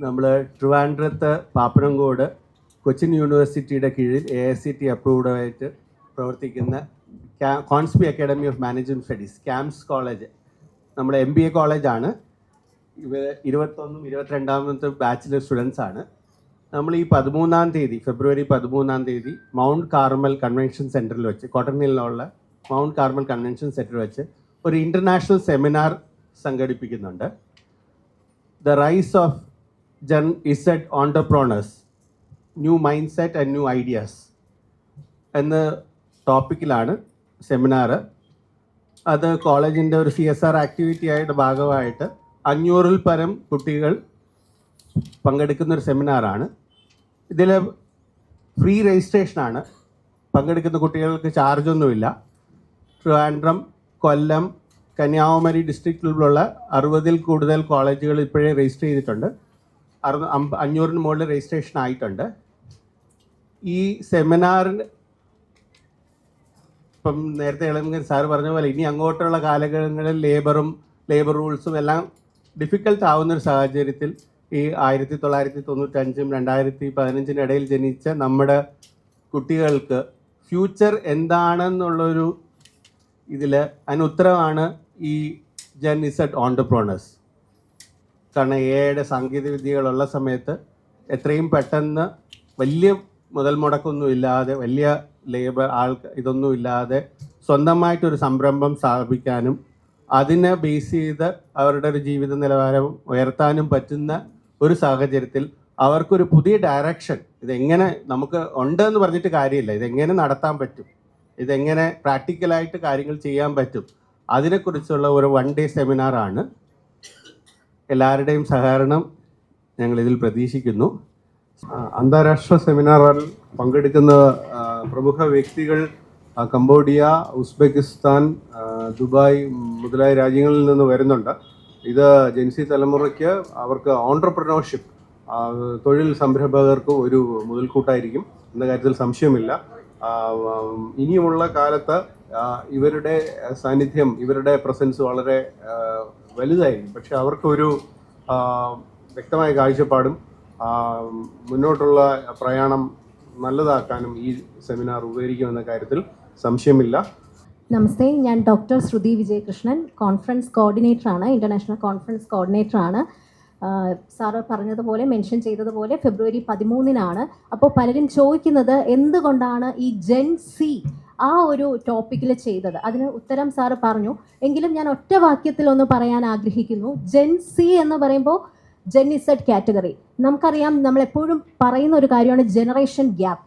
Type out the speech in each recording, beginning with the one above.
നമ്മൾ ട്രിവാൻഡ്രത്ത് പാപ്പനംകോട് കൊച്ചിൻ യൂണിവേഴ്സിറ്റിയുടെ കീഴിൽ എ ഐ സി ടി അപ്രൂവ്ഡായിട്ട് പ്രവർത്തിക്കുന്ന കോൺസ്പി അക്കാഡമി ഓഫ് മാനേജ്മെന്റ് സ്റ്റഡീസ് ക്യാംസ് കോളേജ് നമ്മുടെ എം ബി എ കോളേജാണ് ഇവ ഇരുപത്തൊന്നും ഇരുപത്തിരണ്ടാമത്തെ ബാച്ചിലർ സ്റ്റുഡൻസ് ആണ്. നമ്മൾ ഈ പതിമൂന്നാം തീയതി ഫെബ്രുവരി പതിമൂന്നാം തീയതി മൗണ്ട് കാർമൽ കൺവെൻഷൻ സെന്ററിൽ വെച്ച് കോട്ടണിലുള്ള മൗണ്ട് കാർമൽ കൺവെൻഷൻ സെന്ററിൽ വെച്ച് ഒരു ഇന്റർനാഷണൽ സെമിനാർ സംഘടിപ്പിക്കുന്നുണ്ട്. The rise of Z entrepreneurs new mindset and new ideas എന്ന ടോപ്പിക്കിലാണ് സെമിനാർ അത് കോളേജിന്റെ ഒരു സി എസ് ആർ ആക്ടിവിറ്റി ആയിട്ട് ഭാഗമായിട്ട് അഞ്ഞൂറിൽ പരം കുട്ടികൾ പങ്കെടുക്കുന്ന ഒരു സെമിനാറാണ് ഇതിൽ ഫ്രീ രജിസ്ട്രേഷനാണ് പങ്കെടുക്കുന്ന കുട്ടികൾക്ക് ചാർജൊന്നുമില്ല ട്രിവാൻഡ്രം കൊല്ലം കന്യാകുമാരി ഡിസ്ട്രിക്റ്റിലുള്ള അറുപതിൽ കൂടുതൽ കോളേജുകൾ ഇപ്പോഴേ രജിസ്റ്റർ ചെയ്തിട്ടുണ്ട്. അറു അമ്പ- അഞ്ഞൂറിന് മുകളിൽ രജിസ്ട്രേഷൻ ആയിട്ടുണ്ട്. ഈ സെമിനാറിന് ഇപ്പം നേരത്തെ ഇളങ്കൻ സാർ പറഞ്ഞ പോലെ ഇനി അങ്ങോട്ടുള്ള കാലഘട്ടങ്ങളിൽ ലേബറും ലേബർ റൂൾസും എല്ലാം ഡിഫിക്കൽട്ട് ആവുന്ന ഒരു സാഹചര്യത്തിൽ ഈ ആയിരത്തി തൊള്ളായിരത്തി തൊണ്ണൂറ്റഞ്ചും രണ്ടായിരത്തി പതിനഞ്ചിനും ഇടയിൽ ജനിച്ച നമ്മുടെ കുട്ടികൾക്ക് ഫ്യൂച്ചർ എന്താണെന്നുള്ളൊരു ഇതിൽ അതിന് ഉത്തരവാണ് ഈ ജെൻ ഇസഡ് ഓണ്ടർപ്രോണേഴ്സ് കാരണം എ ഐയുടെ സാങ്കേതിക വിദ്യകളുള്ള സമയത്ത് എത്രയും പെട്ടെന്ന് വലിയ മുതൽ മുടക്കൊന്നും ഇല്ലാതെ വലിയ ലേബർ ആൾ ഇതൊന്നും ഇല്ലാതെ സ്വന്തമായിട്ടൊരു സംരംഭം സ്ഥാപിക്കാനും അതിനെ ബേസ് ചെയ്ത് അവരുടെ ഒരു ജീവിത നിലവാരം ഉയർത്താനും പറ്റുന്ന ഒരു സാഹചര്യത്തിൽ അവർക്കൊരു പുതിയ ഡയറക്ഷൻ ഇതെങ്ങനെ നമുക്ക് ഉണ്ട് എന്ന് പറഞ്ഞിട്ട് കാര്യമില്ല. ഇതെങ്ങനെ നടത്താൻ പറ്റും? ഇതെങ്ങനെ പ്രാക്ടിക്കലായിട്ട് കാര്യങ്ങൾ ചെയ്യാൻ പറ്റും? അതിനെക്കുറിച്ചുള്ള ഒരു വൺ ഡേ സെമിനാറാണ് എല്ലാവരുടെയും സഹകരണം ഞങ്ങൾ ഇതിൽ പ്രതീക്ഷിക്കുന്നു അന്താരാഷ്ട്ര സെമിനാറിൽ പങ്കെടുക്കുന്ന പ്രമുഖ വ്യക്തികൾ കംബോഡിയ ഉസ്ബെക്കിസ്ഥാൻ ദുബായ് മുതലായ രാജ്യങ്ങളിൽ നിന്ന് വരുന്നുണ്ട്. ഇത് ജെൻസി തലമുറയ്ക്ക് അവർക്ക് ഓൺടർപ്രണർഷിപ്പ് തൊഴിൽ സംരംഭകർക്ക് ഒരു മുതൽക്കൂട്ടായിരിക്കും. എന്ന കാര്യത്തിൽ സംശയമില്ല. ഇനിയുമുള്ള കാലത്ത് ഇവരുടെ സാന്നിധ്യം ഇവരുടെ പ്രസൻസ് വളരെ വലുതായിരിക്കും. പക്ഷെ അവർക്കൊരു വ്യക്തമായ കാഴ്ചപ്പാടും മുന്നോട്ടുള്ള പ്രയാണം നല്ലതാക്കാനും ഈ സെമിനാർ ഉപകരിക്കുമെന്ന കാര്യത്തിൽ സംശയമില്ല. നമസ്തേ ഞാൻ doctor Shruthi Vijayakrishnan conference coordinator ആണ് ഇന്റർനാഷണൽ കോൺഫറൻസ് സാർ സാറ് പറഞ്ഞതുപോലെ മെൻഷൻ ചെയ്തതുപോലെ ഫെബ്രുവരി പതിമൂന്നിനാണ്. അപ്പോൾ പലരും ചോദിക്കുന്നത് എന്തുകൊണ്ടാണ് ഈ ജെൻ സി ആ ഒരു ടോപ്പിക്കിൽ ചെയ്തത്. അതിന് ഉത്തരം സാറ് പറഞ്ഞു. എങ്കിലും ഞാൻ ഒറ്റ വാക്യത്തിൽ ഒന്ന് പറയാൻ ആഗ്രഹിക്കുന്നു. ജെൻ സി എന്ന് പറയുമ്പോൾ ജെൻ ഇസഡ് കാറ്റഗറി നമുക്കറിയാം നമ്മളെപ്പോഴും പറയുന്ന ഒരു കാര്യമാണ് ജനറേഷൻ ഗ്യാപ്പ്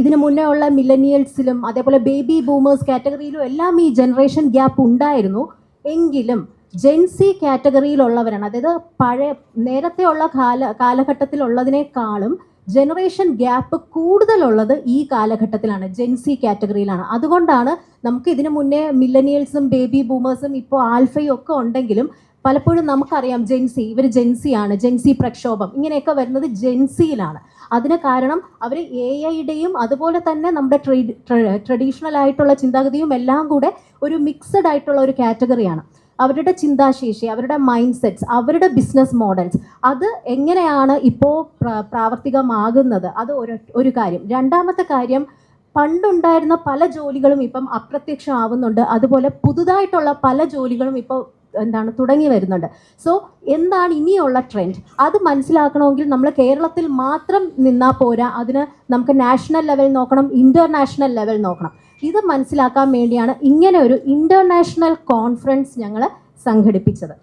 ഇതിന് മുന്നേ ഉള്ള മില്ലനിയൽസിലും അതേപോലെ ബേബി ബൂമേഴ്സ് കാറ്റഗറിയിലും എല്ലാം ഈ ജനറേഷൻ ഗ്യാപ്പ് ഉണ്ടായിരുന്നു. എങ്കിലും ജെൻസി കാറ്റഗറിയിലുള്ളവരാണ് അതായത് പഴയ നേരത്തെ ഉള്ള കാല കാലഘട്ടത്തിലുള്ളതിനേക്കാളും ജനറേഷൻ ഗ്യാപ്പ് കൂടുതലുള്ളത് ഈ കാലഘട്ടത്തിലാണ് ജെൻസി കാറ്റഗറിയിലാണ് അതുകൊണ്ടാണ് നമുക്ക് ഇതിനു മുന്നേ മില്ലനിയൽസും ബേബി ബൂമേഴ്സും ഇപ്പോൾ ആൽഫയും ഒക്കെ ഉണ്ടെങ്കിലും പലപ്പോഴും നമുക്കറിയാം ജെൻസി ഇവർ ജെൻസിയാണ് ജെൻസി പ്രക്ഷോഭം. ഇങ്ങനെയൊക്കെ വരുന്നത് ജെൻസിയിലാണ് അതിന് കാരണം അവർ എ ഐയുടെയും അതുപോലെ തന്നെ നമ്മുടെ ട്രഡീഷണൽ ആയിട്ടുള്ള ചിന്താഗതിയും എല്ലാം കൂടെ ഒരു മിക്സഡ് ആയിട്ടുള്ള ഒരു കാറ്റഗറിയാണ് അവരുടെ ചിന്താശേഷി അവരുടെ മൈൻഡ് സെറ്റ്സ് അവരുടെ ബിസിനസ് മോഡൽസ് അത് എങ്ങനെയാണ് ഇപ്പോൾ പ്രാവർത്തികമാകുന്നത്? അത് ഒരു ഒരു കാര്യം. രണ്ടാമത്തെ കാര്യം പണ്ടുണ്ടായിരുന്ന പല ജോലികളും ഇപ്പം അപ്രത്യക്ഷമാവുന്നുണ്ട്. അതുപോലെ പുതുതായിട്ടുള്ള പല ജോലികളും ഇപ്പോൾ എന്താണ് തുടങ്ങി വരുന്നുണ്ട്. സോ എന്താണ് ഇനിയുള്ള ട്രെൻഡ് അത് മനസ്സിലാക്കണമെങ്കിൽ നമ്മൾ കേരളത്തിൽ മാത്രം നിന്നാൽ പോരാ. അതിന് നമുക്ക് നാഷണൽ ലെവൽ നോക്കണം ഇന്റർനാഷണൽ ലെവൽ നോക്കണം. ഇത് മനസ്സിലാക്കാൻ വേണ്ടിയാണ് ഇങ്ങനെ ഒരു ഇന്റർനാഷണൽ കോൺഫറൻസ് ഞങ്ങൾ സംഘടിപ്പിച്ചത്.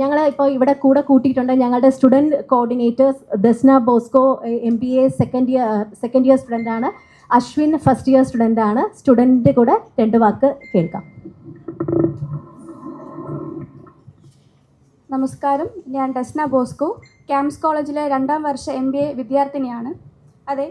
ഞങ്ങൾ ഇപ്പോൾ ഇവിടെ കൂടെ കൂട്ടിയിട്ടുണ്ട് ഞങ്ങളുടെ student coordinators Dasna Bosco M B A second year second year സ്റ്റുഡന്റാണ് Ashwin first year student ആണ്. സ്റ്റുഡന്റ് കൂടെ രണ്ട് വാക്ക് കേൾക്കാം. നമസ്കാരം. ഞാൻ ഡസ്ന ബോസ്കോ. ക്യാംസ് കോളേജിലെ രണ്ടാം വർഷ എം ബി എ വിദ്യാർത്ഥിനിയാണ്. അതെ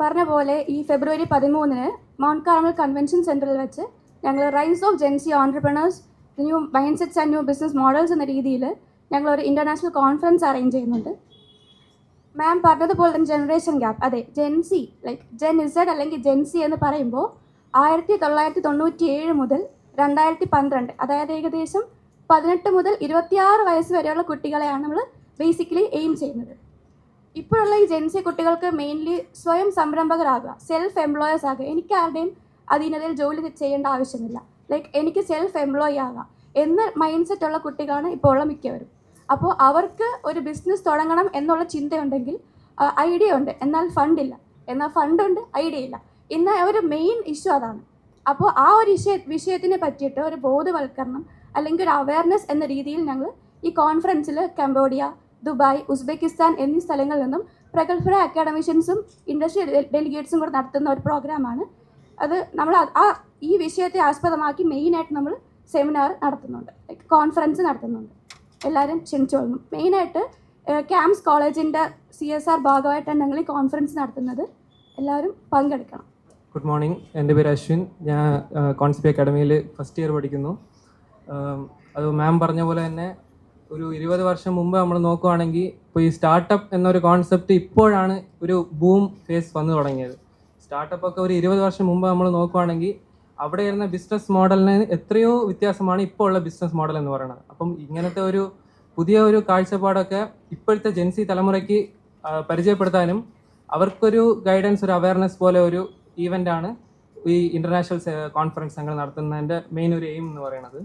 പറഞ്ഞ പോലെ ഈ ഫെബ്രുവരി പതിമൂന്നിന് മൗണ്ട് കാർമൽ കൺവെൻഷൻ സെന്ററിൽ വെച്ച് ഞങ്ങൾ rise of gen Z entrepreneurs new mindsets and new business models എന്ന രീതിയിൽ ഞങ്ങളൊരു ഇന്റർനാഷണൽ കോൺഫറൻസ് അറേഞ്ച് ചെയ്യുന്നുണ്ട്. മാം പറഞ്ഞതുപോലെ തന്നെ ജനറേഷൻ ഗ്യാപ്പ് അതെ ജെൻസി ലൈക്ക് ജെൻ ഇസഡ് അല്ലെങ്കിൽ ജെൻസി എന്ന് പറയുമ്പോൾ ആയിരത്തി തൊള്ളായിരത്തി തൊണ്ണൂറ്റി ഏഴ് മുതൽ രണ്ടായിരത്തി പന്ത്രണ്ട് അതായത് ഏകദേശം പതിനെട്ട് മുതൽ ഇരുപത്തിയാറ് വയസ്സ് വരെയുള്ള കുട്ടികളെയാണ് നമ്മൾ ബേസിക്കലി എയിം ചെയ്യുന്നത്. ഇപ്പോഴുള്ള ഈ ജെൻസി കുട്ടികൾക്ക് മെയിൻലി സ്വയം സംരംഭകരാകുക സെൽഫ് എംപ്ലോയേഴ്സ് ആകുക. എനിക്ക് ആരുടെയും അധീനതയിൽ ജോലി ചെയ്യേണ്ട ആവശ്യമില്ല. ലൈക്ക് എനിക്ക് സെൽഫ് എംപ്ലോയി ആകാം എന്ന മൈൻഡ് സെറ്റ് ഉള്ള കുട്ടികളാണ് ഇപ്പോൾ ഉള്ള മിക്കവരും. അപ്പോൾ അവർക്ക് ഒരു ബിസിനസ് തുടങ്ങണം എന്നുള്ള ചിന്തയുണ്ടെങ്കിൽ ഐഡിയ ഉണ്ട്. എന്നാൽ ഫണ്ടില്ല എന്നാൽ ഫണ്ടുണ്ട് ഐഡിയ ഇല്ല. ഇന്ന് ഒരു മെയിൻ ഇഷ്യൂ അതാണ്. അപ്പോൾ ആ ഒരു വിഷയ വിഷയത്തിനെ പറ്റിയിട്ട് ഒരു ബോധവൽക്കരണം അല്ലെങ്കിൽ ഒരു അവയർനെസ് എന്ന രീതിയിൽ ഞങ്ങൾ ഈ കോൺഫറൻസിൽ കംബോഡിയ ദുബായ് ഉസ്ബെക്കിസ്ഥാൻ എന്നീ സ്ഥലങ്ങളിൽ നിന്നും പ്രഗത്ഭരായ അക്കാഡമിഷ്യൻസും ഇൻഡസ്ട്രി ഡെലിഗേറ്റ്സും കൂടെ നടത്തുന്ന ഒരു പ്രോഗ്രാമാണ് അത് നമ്മൾ ആ- ഈ വിഷയത്തെ ആസ്പദമാക്കി മെയിനായിട്ട് നമ്മൾ സെമിനാർ നടത്തുന്നുണ്ട്. കോൺഫറൻസ് നടത്തുന്നുണ്ട്. എല്ലാവരും ക്ഷണിച്ചോളുന്നു. മെയിനായിട്ട് ക്യാമ്പ്സ് കോളേജിന്റെ സി എസ് ആർ ഭാഗമായിട്ടാണ് ഞങ്ങൾ ഈ കോൺഫറൻസ് നടത്തുന്നത്. എല്ലാവരും പങ്കെടുക്കണം. ഗുഡ് മോർണിംഗ് എന്റെ പേര് അശ്വിൻ. ഞാൻ കോൺസിപ്പി അക്കാഡമിയിൽ ഫസ്റ്റ് ഇയർ പഠിക്കുന്നു. അത് മാം പറഞ്ഞ പോലെ തന്നെ ഒരു ഇരുപത് വർഷം മുമ്പ് നമ്മൾ നോക്കുവാണെങ്കിൽ ഇപ്പോൾ ഈ സ്റ്റാർട്ടപ്പ് എന്നൊരു കോൺസെപ്റ്റ് ഇപ്പോഴാണ് ഒരു ബൂം ഫേസ് വന്നു തുടങ്ങിയത്. സ്റ്റാർട്ടപ്പ് ഒക്കെ ഒരു ഇരുപത് വർഷം മുമ്പ് നമ്മൾ നോക്കുവാണെങ്കിൽ അവിടെ ഇരുന്ന ബിസിനസ് മോഡലിന് എത്രയോ വ്യത്യാസമാണ് ഇപ്പോൾ ഉള്ള ബിസിനസ് മോഡൽ എന്ന് പറയുന്നത്. അപ്പം ഇങ്ങനത്തെ ഒരു പുതിയ ഒരു കാഴ്ചപ്പാടൊക്കെ ഇപ്പോഴത്തെ ജെൻസി തലമുറയ്ക്ക് പരിചയപ്പെടുത്താനും അവർക്കൊരു ഗൈഡൻസ് ഒരു അവയർനെസ് പോലെ ഒരു ഈവന്റ് ആണ് ഈ ഇന്റർനാഷണൽ കോൺഫറൻസ് ഞങ്ങൾ നടത്തുന്നതിന്റെ മെയിൻ ഒരു എയിം എന്ന് പറയുന്നത്.